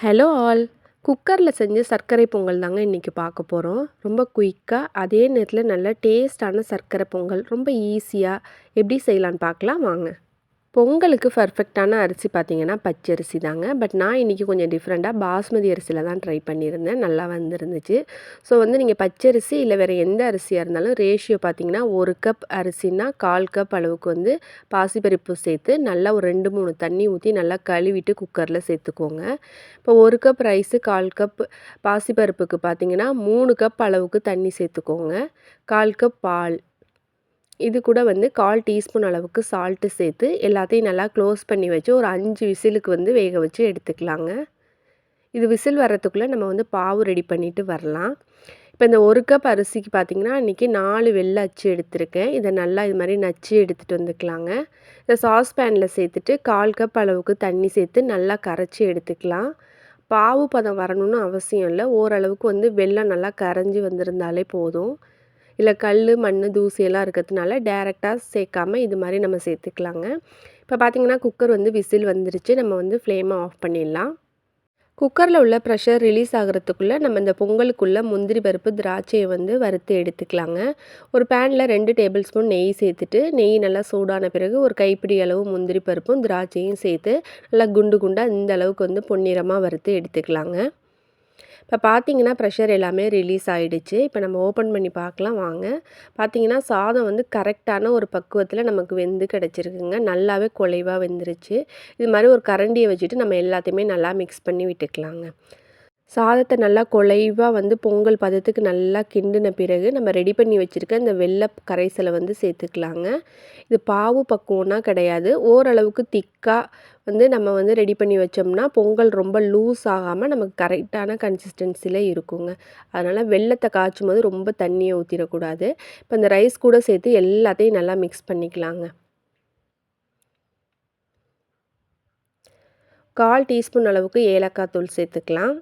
Hello all குக்கரில் செஞ்ச சர்க்கரை பொங்கல் தாங்க இன்றைக்கி பார்க்க போகிறோம் ரொம்ப குயிக்காக அதே நேரத்தில் நல்ல டேஸ்டான சர்க்கரை பொங்கல். ரொம்ப ஈஸியாக எப்படி செய்யலான்னு பார்க்கலாம்? வாங்க. பொங்கலுக்கு பர்ஃபெக்டான அரிசி பார்த்திங்கன்னா பச்சரிசி தாங்க. பட் நான் இன்றைக்கி கொஞ்சம் டிஃப்ரெண்ட்டாக பாஸ்மதி அரிசியில் தான் ட்ரை பண்ணியிருந்தேன். நல்லா வந்துருந்துச்சு. ஸோ வந்து நீங்கள் பச்சரிசி இல்லை வேறு எந்த அரிசியாக இருந்தாலும் ரேஷியோ பார்த்திங்கன்னா ஒரு கப் அரிசினா கால் கப் அளவுக்கு வந்து பாசிப்பருப்பு சேர்த்து நல்லா ஒரு ரெண்டு மூணு தண்ணி ஊற்றி நல்லா கழுவிட்டு குக்கரில் சேர்த்துக்கோங்க. இப்போ ஒரு கப் ரைஸு கால் கப் பாசிப்பருப்புக்கு பார்த்திங்கன்னா மூணு கப் அளவுக்கு தண்ணி சேர்த்துக்கோங்க. கால் கப் பால் இது கூட வந்து கால் டீஸ்பூன் அளவுக்கு சால்ட்டு சேர்த்து எல்லாத்தையும் நல்லா க்ளோஸ் பண்ணி வச்சு ஒரு அஞ்சு விசிலுக்கு வந்து வேக வச்சு எடுத்துக்கலாங்க. இது விசில் வர்றதுக்குள்ளே நம்ம வந்து பாவு ரெடி பண்ணிவிட்டு வரலாம். இப்போ இந்த ஒரு கப் அரிசிக்கு பார்த்திங்கன்னா இன்றைக்கி நாலு வெள்ளை அச்சு எடுத்திருக்கேன். இதை நல்லா இது மாதிரி நச்சு எடுத்துகிட்டு வந்துக்கலாங்க. இந்த சாஸ் பேனில் சேர்த்துட்டு கால் கப் அளவுக்கு தண்ணி சேர்த்து நல்லா கரைச்சி எடுத்துக்கலாம். பாவு பதம் வரணும்னு அவசியம் இல்லை. ஓரளவுக்கு வந்து வெள்ளம் நல்லா கரைஞ்சி வந்திருந்தாலே போதும். இல்லை கல் மண் தூசியெல்லாம் இருக்கிறதுனால டேரெக்டாக சேர்க்காம இது மாதிரி நம்ம சேர்த்துக்கலாங்க. இப்போ பார்த்திங்கன்னா குக்கர் வந்து விசில் வந்துருச்சு. நம்ம வந்து ஃப்ளேமை ஆஃப் பண்ணிடலாம். குக்கரில் உள்ள ப்ரெஷர் ரிலீஸ் ஆகிறதுக்குள்ளே நம்ம இந்த பொங்கலுக்குள்ளே முந்திரி பருப்பு திராட்சையை வந்து வறுத்து எடுத்துக்கலாங்க. ஒரு பேனில் ரெண்டு டேபிள் ஸ்பூன் நெய் சேர்த்துட்டு நெய் நல்லா சூடான பிறகு ஒரு கைப்பிடி அளவு முந்திரி பருப்பும் திராட்சையும் சேர்த்து நல்லா குண்டு குண்டாக இந்த அளவுக்கு வந்து பொன்னிறமாக வறுத்து எடுத்துக்கலாங்க. இப்போ பார்த்தீங்கன்னா ப்ரெஷர் எல்லாமே ரிலீஸ் ஆகிடுச்சு இப்போ நம்ம ஓப்பன் பண்ணி பார்க்கலாம் வாங்க. பார்த்தீங்கன்னா சாதம் வந்து கரெக்டான ஒரு பக்குவத்தில் நமக்கு வெந்து கிடச்சிருக்குங்க. நல்லாவே குலைவாக வெந்துருச்சு. இது மாதிரி ஒரு கரண்டியை வச்சுட்டு நம்ம எல்லாத்தையுமே நல்லா மிக்ஸ் பண்ணி விட்டுக்கலாங்க. சாதத்தை நல்லா குழைவாக வந்து பொங்கல் பதத்துக்கு நல்லா கிண்டின பிறகு நம்ம ரெடி பண்ணி வச்சுருக்க இந்த வெள்ளை கரைசலை வந்து சேர்த்துக்கலாங்க. இது பாவு பக்குவம்னா கிடையாது. ஓரளவுக்கு திக்காக வந்து நம்ம வந்து ரெடி பண்ணி வச்சோம்னா பொங்கல் ரொம்ப லூஸ் ஆகாமல் நமக்கு கரெக்டான கன்சிஸ்டன்சியில் இருக்குங்க. அதனால் வெள்ளத்தை காய்ச்சும் போது ரொம்ப தண்ணியை ஊற்றிடக்கூடாது இப்போ இந்த ரைஸ் கூட சேர்த்து எல்லாத்தையும் நல்லா மிக்ஸ் பண்ணிக்கலாங்க. கால் டீஸ்பூன் அளவுக்கு ஏலக்காய் தூள் சேர்த்துக்கலாம்.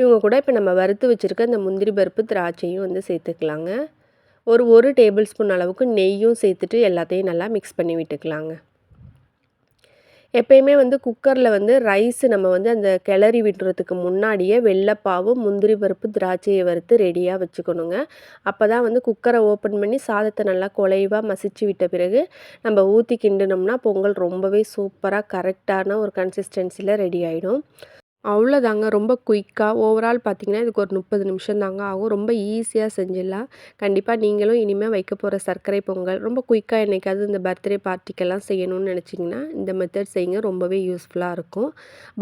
இவங்க கூட இப்போ நம்ம வறுத்து வச்சுருக்க இந்த முந்திரி பருப்பு திராட்சையும் வந்து சேர்த்துக்கலாங்க. ஒரு ஒரு டேபிள் ஸ்பூன் அளவுக்கு நெய்யும் சேர்த்துட்டு எல்லாத்தையும் நல்லா மிக்ஸ் பண்ணி விட்டுக்கலாங்க. எப்பயுமே வந்து குக்கரில் வந்து ரைஸ் நம்ம வந்து அந்த கிளறி விட்டுறதுக்கு முன்னாடியே வெள்ளைப்பாவும் முந்திரி பருப்பு திராட்சையை வறுத்து ரெடியாக வச்சுக்கணுங்க. அப்போ தான் வந்து குக்கரை ஓப்பன் பண்ணி சாதத்தை நல்லா குலைவாக மசிச்சு விட்ட பிறகு நம்ம ஊற்றி கிண்டினோம்னா பொங்கல் ரொம்பவே சூப்பராக கரெக்டான ஒரு கன்சிஸ்டன்சியில் ரெடி ஆகிடும் அவ்வளோதாங்க. ரொம்ப குயிக்காக ஓவரால் பார்த்திங்கன்னா இதுக்கு ஒரு முப்பது நிமிஷம் தாங்க ஆகும். ரொம்ப ஈஸியாக செஞ்சிடலாம். கண்டிப்பாக நீங்களும் இனிமேல் வைக்க போகிற சர்க்கரை பொங்கல் ரொம்ப குயிக்காக என்றைக்காவது இந்த பர்த்டே பார்ட்டிக்கெல்லாம் செய்யணும்னு நினச்சிங்கன்னா இந்த மெத்தட் செய்யுங்க ரொம்பவே யூஸ்ஃபுல்லாக இருக்கும்.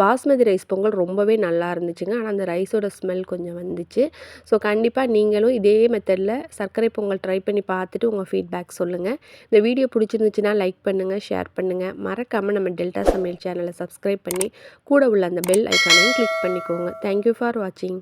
பாஸ்மதி ரைஸ் பொங்கல் ரொம்பவே நல்லா இருந்துச்சுங்க. ஆனால் அந்த ரைஸோட ஸ்மெல் கொஞ்சம் வந்துச்சு. ஸோ கண்டிப்பாக நீங்களும் இதே மெத்தடில் சர்க்கரை பொங்கல் ட்ரை பண்ணி பார்த்துட்டு உங்கள் ஃபீட்பேக் சொல்லுங்கள் இந்த வீடியோ பிடிச்சிருந்துச்சுன்னா லைக் பண்ணுங்கள் ஷேர் பண்ணுங்கள் மறக்காமல் நம்ம டெல்டா சமையல் சேனலை சப்ஸ்கிரைப் பண்ணி கூட உள்ள அந்த பெல் ஐக்கான் பட்டனையும் கிளிக் பண்ணிக்கோங்க. தேங்க்யூ ஃபார் வாட்சிங்